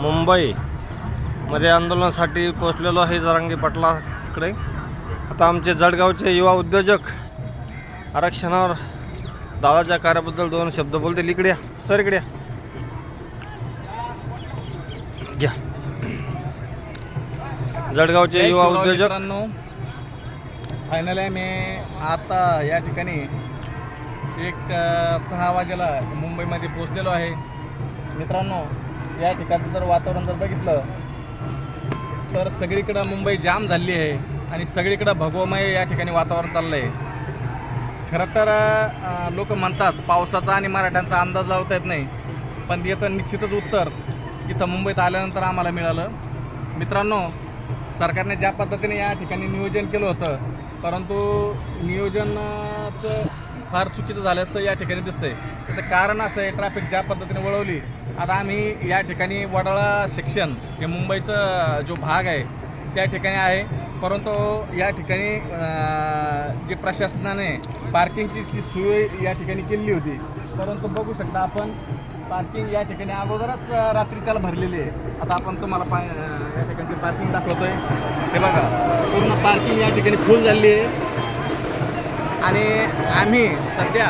मुंबई. मध्ये आंदोलनासाठी पोचलेलो आहे जरांगी पाटलाकडे. आता आमचे जळगावचे युवा उद्योजक आरक्षणावर दादाच्या कार्याबद्दल दोन शब्द बोलतील. इकडे सर इकडे. घ्या. जळगावचे युवा उद्योजक फायनल आहे मी आता या ठिकाणी एक सहा वाजेला मुंबईमध्ये पोचलेलो आहे. मित्रांनो या ठिकाणचं जर वातावरण जर बघितलं तर सगळीकडं मुंबई जाम झाली आहे आणि सगळीकडं भगवमय या ठिकाणी वातावरण चाललं आहे खरं तर लोक म्हणतात पावसाचा आणि मराठ्यांचा अंदाज लावता येत नाही. पण याचं निश्चितच उत्तर इथं मुंबईत आल्यानंतर आम्हाला मिळालं. मित्रांनो सरकारने ज्या पद्धतीने या ठिकाणी नियोजन केलं होतं परंतु नियोजनाचं फार चुकीचं झालं असं या ठिकाणी दिसतंय. त्याचं कारण असं आहे ट्रॅफिक ज्या पद्धतीने वळवली आता आम्ही या ठिकाणी वडाळा सेक्शन हे मुंबईचं जो भाग आहे त्या ठिकाणी आहे. परंतु या ठिकाणी जे प्रशासनाने पार्किंगची जी सोय या ठिकाणी केलेली होती. परंतु बघू शकता आपण पार्किंग या ठिकाणी अगोदरच रात्रीच्याला भरलेली आहे. आता आपण तुम्हाला पा या ठिकाणची पार्किंग दाखवतोय. हे बघा पूर्ण पार्किंग या ठिकाणी फुल झालेली आहे. आणि आम्ही सध्या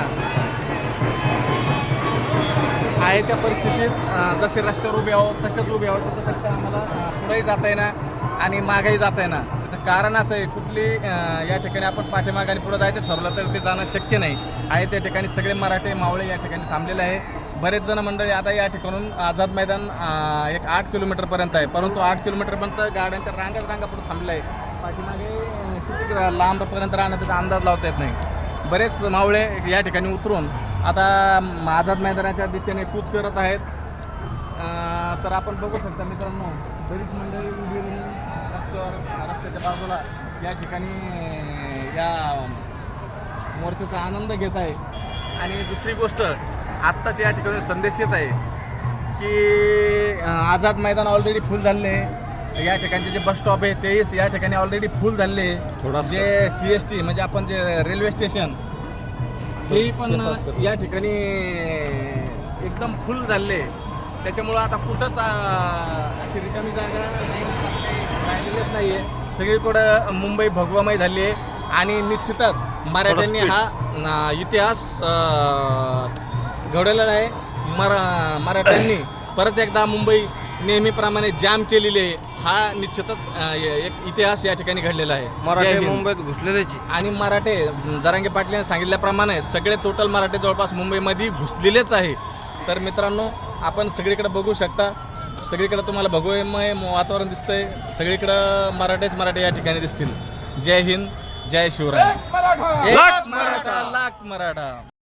आहे त्या परिस्थितीत जसे रस्त्यावर उभे आहोत तसेच उभे आहोत. तसे आम्हाला पुढेही जाता येणार आणि मागेही जाता येणार त्याचं कारण असं आहे कुठली या ठिकाणी आपण पाठीमागे आणि पुढे जायचं ठरवलं तर ते जाणं शक्य नाही. आहे त्या ठिकाणी सगळे मराठे मावळे या ठिकाणी थांबलेले आहे. बरेच जण मंडळी आता या ठिकाणून आझाद मैदान एक आठ किलोमीटरपर्यंत आहे. परंतु आठ किलोमीटरपर्यंत गाड्यांच्या रांगाच रांगा पुढे थांबल्या आहे पाठीमागे किती लांबपर्यंत राहणं त्याचा अंदाज लावता येत नाही. बरेच मावळे या ठिकाणी उतरून आता आझाद मैदानाच्या दिशेने कूच करत आहेत. तर आपण बघू शकता मित्रांनो बरीच मंडळी उभी राहून रस्त्यावर रस्त्याच्या बाजूला. या ठिकाणी या मोर्चाचा आनंद घेत आहे. आणि दुसरी गोष्ट आत्ताच या ठिकाणी संदेश येत आहे की आझाद मैदान ऑलरेडी फुल झाले या ठिकाणचे जे बस स्टॉप आहे तेही या ठिकाणी ऑलरेडी फुल झाले थोडासा. जे सी एस टी म्हणजे आपण जे रेल्वे स्टेशन तेही पण या ठिकाणी एकदम फुल झाले त्याच्यामुळं आता कुठंच अशी रिकामी जागा नाही राहिलेलीच नाही आहे सगळीकडं मुंबई भगवामय झाली आहे. आणि निश्चितच मराठ्यांनी हा न, इतिहास अं, घडवलेला आहे. मरा मराठ्यांनी परत एकदा मुंबई नेहमीप्रमाणे जाम केलेली आहे. हा निश्चितच अं, एक इतिहास या ठिकाणी घडलेला आहे. जय मराठी हिंद. मुंबईत घुसलेल्याची आणि मराठे जरांगे पाटील सांगितल्याप्रमाणे सगळे टोटल मराठे जवळपास मुंबईमध्ये घुसलेलेच आहे. तर मित्रांनो आपण सगळीकडे बघू शकता. सगळीकडे तुम्हाला भगवमय वातावरण दिसतंय. सगळीकडं मराठेच मराठे या ठिकाणी दिसतील. जय हिंद जय शिवराय. एक मराठा लाख मराठा.